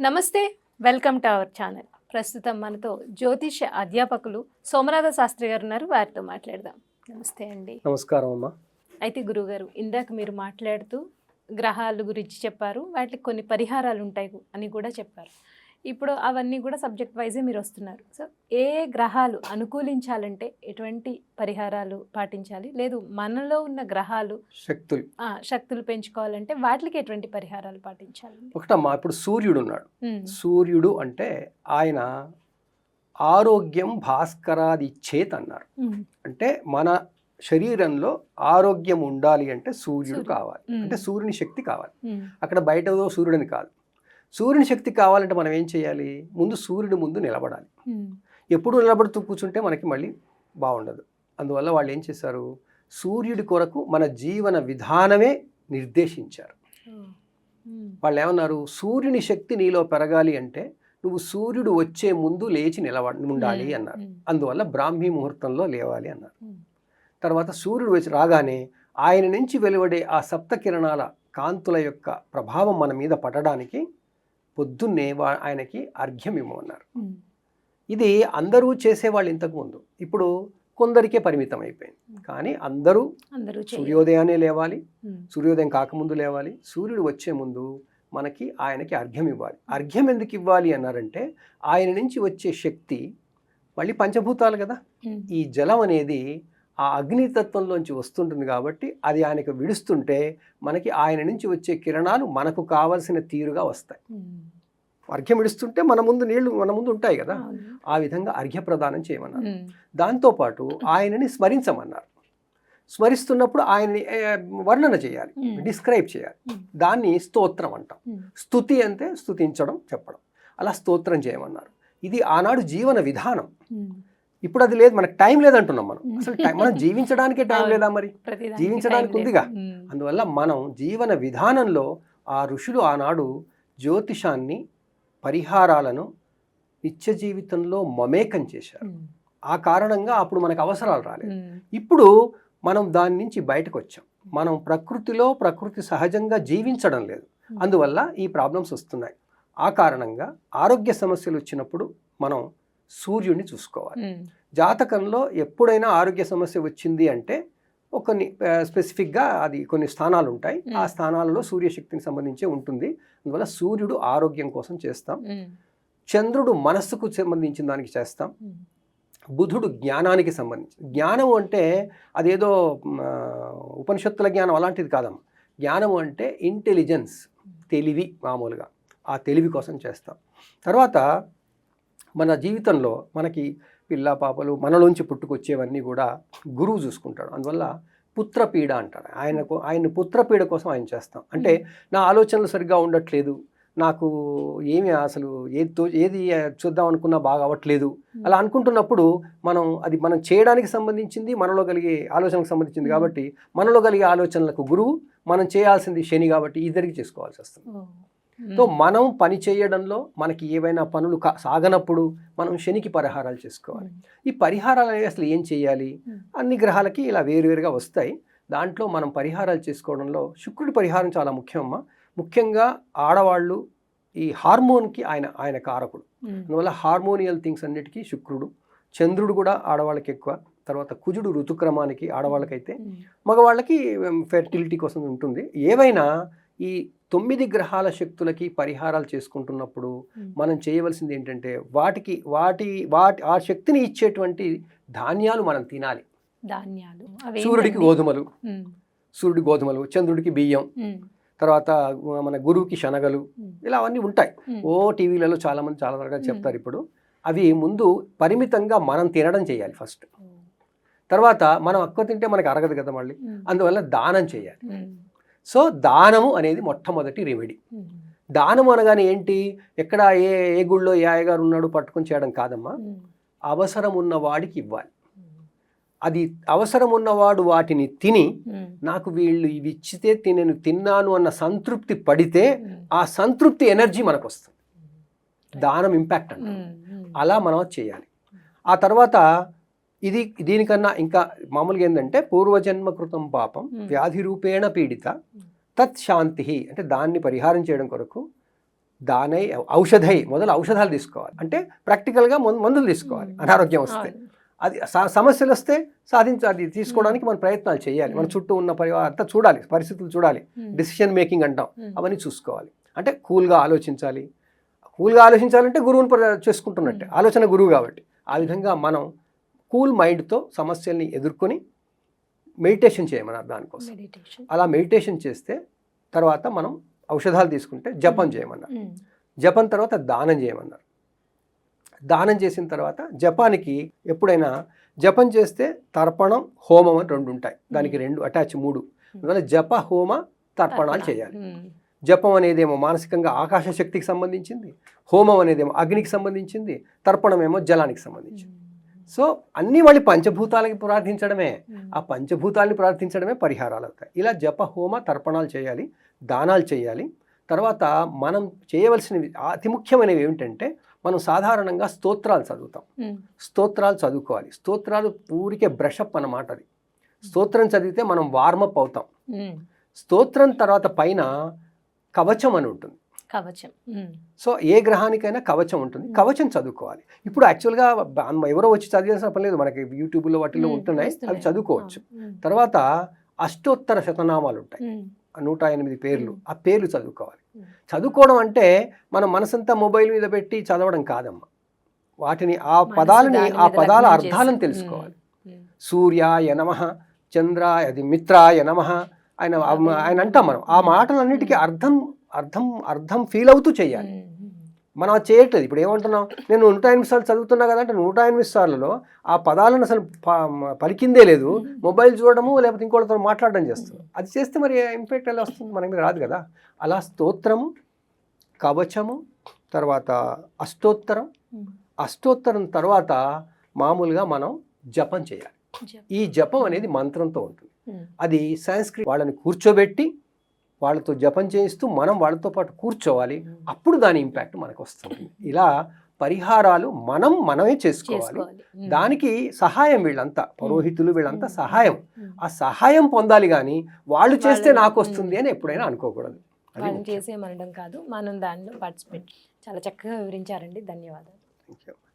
నమస్తే welcome to our channel. ప్రస్తుతం మనతో జ్యోతిష అధ్యాపకులు సోమనాథ శాస్త్రి గారు ఉన్నారు వారితో మాట్లాడదాం. నమస్తే అండి. నమస్కారం అమ్మా. అయితే గురుగారు ఇందాక మీరు మాట్లాడుతూ గ్రహాల గురించి చెప్పారు వాటికి కొన్ని పరిహారాలు ఉంటాయి అని కూడా చెప్పారు. ఇప్పుడు అవన్నీ కూడా సబ్జెక్ట్ వైజే మీరు వస్తున్నారు. సో ఏ గ్రహాలు అనుకూలించాలంటే ఎటువంటి పరిహారాలు పాటించాలి? లేదు మనలో ఉన్న గ్రహాలు శక్తులు. శక్తులు పెంచుకోవాలంటే వాటికి ఎటువంటి పరిహారాలు పాటించాలి? ఒకటమ్మా ఇప్పుడు సూర్యుడు ఉన్నాడు. సూర్యుడు అంటే ఆయన ఆరోగ్యం భాస్కరాది చేత్ అన్నారు. అంటే మన శరీరంలో ఆరోగ్యం ఉండాలి అంటే సూర్యుడు. కావాలి. అంటే సూర్యుని శక్తి కావాలి. అక్కడ బయట సూర్యుడిని కాదు. సూర్యుని శక్తి కావాలంటే మనం ఏం చేయాలి? ముందు సూర్యుడి ముందు నిలబడాలి. ఎప్పుడు నిలబడుతూ కూర్చుంటే మనకి మళ్ళీ బాగుండదు. అందువల్ల వాళ్ళు ఏం చేశారు? సూర్యుడి కొరకు మన జీవన విధానమే నిర్దేశించారు. వాళ్ళు ఏమన్నారు? సూర్యుని శక్తి నీలో పెరగాలి అంటే నువ్వు సూర్యుడు వచ్చే ముందు లేచి నిలబ ఉండాలి అన్నారు. అందువల్ల బ్రాహ్మీ ముహూర్తంలో లేవాలి అన్నారు. తర్వాత సూర్యుడు వచ్చి రాగానే ఆయన నుంచి వెలువడే ఆ సప్త కిరణాల కాంతుల యొక్క ప్రభావం మన మీద పడడానికి పొద్దున్నే వా ఆయనకి అర్ఘ్యం ఇవ్వమన్నారు ఇది అందరూ చేసేవాళ్ళు ఇంతకుముందు ఇప్పుడు కొందరికే పరిమితం అయిపోయింది. కానీ అందరూ. సూర్యోదయాన్నే లేవాలి. సూర్యోదయం కాకముందు లేవాలి. సూర్యుడు వచ్చే ముందు మనకి ఆయనకి అర్ఘ్యం ఇవ్వాలి. అర్ఘ్యం ఎందుకు ఇవ్వాలి అన్నారంటే ఆయన నుంచి వచ్చే శక్తి మళ్ళీ పంచభూతాలు కదా. ఈ జలం అనేది ఆ అగ్నితత్వంలోంచి వస్తుంటుంది కాబట్టి అది ఆయనకు విడుస్తుంటే మనకి ఆయన నుంచి వచ్చే కిరణాలు మనకు కావలసిన తీరుగా వస్తాయి. అర్ఘ్యం విడుస్తుంటే మన ముందు నీళ్ళు మన ముందు ఉంటాయి కదా. ఆ విధంగా అర్ఘ్య ప్రదానం చేయమన్నారు. దాంతోపాటు ఆయనని స్మరించమన్నారు. స్మరిస్తున్నప్పుడు ఆయన్ని వర్ణన చేయాలి డిస్క్రైబ్ చేయాలి. దాన్ని స్తోత్రం అంటాం. స్తుతి అంటే స్తుతించడం చెప్పడం. అలా స్తోత్రం చేయమన్నారు. ఇది ఆనాడు జీవన విధానం. ఇప్పుడు అది లేదు మనకు టైం లేదంటున్నాం మనం. అసలు టైం మనం జీవించడానికే టైం. లేదా మరి? జీవించడానికి ఉందిగా. అందువల్ల మనం జీవన విధానంలో ఆ ఋషులు ఆనాడు జ్యోతిషాన్ని పరిహారాలను నిత్య జీవితంలో మమేకం చేశారు. ఆ కారణంగా అప్పుడు మనకు అవసరాలు రాలేదు. ఇప్పుడు మనం దాని నుంచి బయటకు వచ్చాం మనం ప్రకృతిలో ప్రకృతి సహజంగా జీవించడం లేదు. అందువల్ల ఈ ప్రాబ్లమ్స్ వస్తున్నాయి. ఆ కారణంగా ఆరోగ్య సమస్యలు వచ్చినప్పుడు మనం సూర్యుడిని చూసుకోవాలి. జాతకంలో ఎప్పుడైనా ఆరోగ్య సమస్య వచ్చింది అంటే కొన్ని స్పెసిఫిక్గా అది కొన్ని స్థానాలు ఉంటాయి ఆ. స్థానాలలో సూర్యశక్తిని సంబంధించి ఉంటుంది. అందువల్ల సూర్యుడు ఆరోగ్యం కోసం చేస్తాం. చంద్రుడు మనస్సుకు సంబంధించిన దానికి చేస్తాం. బుధుడు జ్ఞానానికి సంబంధించి జ్ఞానం అంటే అదేదో ఉపనిషత్తుల జ్ఞానం అలాంటిది కాదమ్మా. జ్ఞానం అంటే ఇంటెలిజెన్స్ తెలివి మామూలుగా. ఆ తెలివి కోసం చేస్తాం. తర్వాత మన జీవితంలో మనకి పిల్ల పాపలు మనలోంచి పుట్టుకొచ్చేవన్నీ కూడా గురువు చూసుకుంటాడు. అందువల్ల పుత్రపీడ అంటారు. ఆయనకు ఆయన పుత్రపీడ కోసం ఆయన చేస్తాం. అంటే నా ఆలోచనలు సరిగ్గా ఉండట్లేదు. నాకు ఏమి అసలు ఏది తో ఏది చూద్దాం అనుకున్నా బాగా అవ్వట్లేదు. అలా అనుకుంటున్నప్పుడు మనం అది మనం చేయడానికి సంబంధించింది మనలో కలిగే ఆలోచనకు సంబంధించింది. కాబట్టి మనలో కలిగే ఆలోచనలకు గురువు మనం చేయాల్సింది శని కాబట్టి ఇద్దరికి చేసుకోవాల్సి వస్తుంది. సో మనం పని చేయడంలో మనకి ఏవైనా పనులు కా సాగనప్పుడు మనం శనికి పరిహారాలు చేసుకోవాలి. ఈ పరిహారాలు అనేవి అసలు ఏం చేయాలి. అన్ని గ్రహాలకి ఇలా వేరువేరుగా వస్తాయి. దాంట్లో మనం పరిహారాలు చేసుకోవడంలో శుక్రుడి పరిహారం చాలా ముఖ్యమమ్మా. ముఖ్యంగా ఆడవాళ్ళు ఈ హార్మోన్కి ఆయన ఆయన కారకుడు. అందువల్ల హార్మోనియల్ థింగ్స్ అన్నిటికీ శుక్రుడు. చంద్రుడు కూడా ఆడవాళ్ళకి ఎక్కువ. తర్వాత కుజుడు ఋతుక్రమానికి ఆడవాళ్ళకైతే మగవాళ్ళకి ఫెర్టిలిటీ కోసం ఉంటుంది. ఏవైనా ఈ తొమ్మిది గ్రహాల శక్తులకి పరిహారాలు చేసుకుంటున్నప్పుడు మనం చేయవలసింది ఏంటంటే వాటికి వాటి వాటి ఆ శక్తిని ఇచ్చేటువంటి ధాన్యాలు మనం తినాలి. ధాన్యాలు. సూర్యుడికి? గోధుమలు. సూర్యుడి గోధుమలు చంద్రుడికి బియ్యం తర్వాత మన గురువుకి శనగలు ఇలా అవన్నీ ఉంటాయి. ఓ టీవీలలో చాలా మంది చాలా రకాలు మ్మ్. చెప్తారు ఇప్పుడు. అవి ముందు పరిమితంగా మనం తినడం చేయాలి ఫస్ట్. తర్వాత మనం ఎక్కువ తింటే మనకు అరగదు కదా మళ్ళీ. అందువల్ల దానం చేయాలి. సో దానము అనేది మొట్టమొదటి రెమెడీ ఉమ్, దానము అనగానే ఏంటి? ఎక్కడ ఏ ఏ గుళ్ళో ఏ అయ్యగారు ఉన్నాడు పట్టుకొని చేయడం కాదమ్మా. ఉమ్, అవసరం ఉన్న వాడికి ఇవ్వాలి. ఉమ్, అది అవసరం ఉన్నవాడు వాటిని తిని నాకు వీళ్ళు ఇవి ఇచ్చితే నేను తిన్నాను అన్న సంతృప్తి పడితే ఆ సంతృప్తి ఎనర్జీ మనకు వస్తుంది దానం ఇంపాక్ట్ అంట అలా మనం చేయాలి. ఆ తర్వాత ఇది దీనికన్నా ఇంకా మామూలుగా ఏంటంటే పూర్వజన్మ కృతం పాపం. వ్యాధి రూపేణ పీడిత తత్ శాంతి అంటే దాన్ని పరిహారం చేయడం కొరకు దానై ఔషధై మొదలు ఔషధాలు తీసుకోవాలి అంటే ప్రాక్టికల్గా మందు- మందులు తీసుకోవాలి. అనారోగ్యం వస్తే. అది సమస్యలు వస్తే సాధించ అది తీసుకోవడానికి మనం ప్రయత్నాలు చేయాలి మన. చుట్టూ ఉన్న పరివారం అంతా చూడాలి పరిస్థితులు చూడాలి. డిసిషన్ మేకింగ్ అంటాం. అవన్నీ చూసుకోవాలి అంటే కూల్గా ఆలోచించాలి కూల్గా ఆలోచించాలంటే గురువుని చేసుకుంటున్నట్టే. ఆలోచన గురువు కాబట్టి ఆ విధంగా మనం కూల్ మైండ్తో సమస్యల్ని ఎదుర్కొని మెడిటేషన్ చేయమన్నారు దానికోసం. అలా మెడిటేషన్ చేస్తే తర్వాత మనం ఔషధాలు తీసుకుంటే జపం. చేయమన్నారు. జపం తర్వాత దానం చేయమన్నారు. దానం చేసిన తర్వాత జపానికి ఎప్పుడైనా జపం చేస్తే తర్పణం హోమం అని రెండు ఉంటాయి. దానికి. రెండు అటాచ్ మూడు. అందువల్ల జప హోమ తర్పణాలు చేయాలి. జపం అనేదేమో మానసికంగా ఆకాశ శక్తికి సంబంధించింది. హోమం అనేదేమో అగ్నికి సంబంధించింది. తర్పణం ఏమో జలానికి సంబంధించింది. సో అన్నీ మళ్ళీ పంచభూతాలకి ప్రార్థించడమే. ఆ పంచభూతాలని ప్రార్థించడమే పరిహారాలు అవుతాయి. ఇలా జప హోమ తర్పణాలు చేయాలి దానాలు చేయాలి. తర్వాత మనం చేయవలసినవి అతి ముఖ్యమైనవి ఏమిటంటే మనం సాధారణంగా స్తోత్రాలు చదువుతాం. స్తోత్రాలు చదువుకోవాలి. స్తోత్రాలు ఊరికే బ్రషప్ అన్నమాట అది. స్తోత్రం చదివితే మనం వార్మప్ అవుతాం. స్తోత్రం తర్వాత పైన కవచం అని ఉంటుంది. కవచం. సో ఏ గ్రహానికైనా కవచం ఉంటుంది. కవచం చదువుకోవాలి. ఇప్పుడు యాక్చువల్గా ఎవరో వచ్చి చదివాల్సిన పని లేదు. మనకి యూట్యూబ్లో వాటిలో. ఉంటున్నాయి. అవి. చదువుకోవచ్చు. తర్వాత అష్టోత్తర శతనామాలు ఉంటాయి. నూట ఎనిమిది పేర్లు. ఆ పేర్లు చదువుకోవాలి. చదువుకోవడం అంటే మన మనసంతా మొబైల్ మీద పెట్టి చదవడం కాదమ్మా. వాటిని ఆ పదాలని ఆ పదాల అర్థాలను. తెలుసుకోవాలి. సూర్యాయ నమ చంద్రాయ అది మిత్రాయ నమ ఆయన ఆయన అంటాం మనం. ఆ మాటలన్నిటికీ అర్థం అర్థం అర్థం ఫీల్ అవుతూ చేయాలి. మనం అది చేయట్లేదు. ఇప్పుడు ఏమంటున్నాం? నేను నూట ఎనిమిది సార్లు చదువుతున్నా కదా అంటే నూట ఎనిమిది సార్లలో ఆ పదాలను అసలు పలికిందే లేదు. మొబైల్ చూడడము లేకపోతే ఇంకోటితో మాట్లాడడం చేస్తుంది అది చేస్తే మరి ఇంపాక్ట్ ఎలా వస్తుంది? మన మీద రాదు కదా. అలా స్తోత్రము కవచము తర్వాత అష్టోత్తరం. అష్టోత్తరం తర్వాత మామూలుగా మనం జపం చేయాలి. ఈ జపం అనేది మంత్రంతో ఉంటుంది. అది సాంస్క్రిట్ వాళ్ళని కూర్చోబెట్టి వాళ్ళతో జపం చేయిస్తూ మనం వాళ్ళతో పాటు కూర్చోవాలి. అప్పుడు దాని ఇంపాక్ట్ మనకు వస్తుంది. ఇలా పరిహారాలు మనం మనమే చేసుకోవాలి. ఉమ్. దానికి సహాయం వీళ్ళంతా పురోహితులు వీళ్ళంతా. సహాయం. ఆ సహాయం పొందాలి కానీ వాళ్ళు చేస్తే నాకు వస్తుంది అని ఎప్పుడైనా అనుకోకూడదు. ముఖ్యం. చేసేయమనడం కాదు మనం దానిలో పార్టిసిపేట్. చాలా చక్కగా వివరించారండి. ధన్యవాదాలు. Thank you.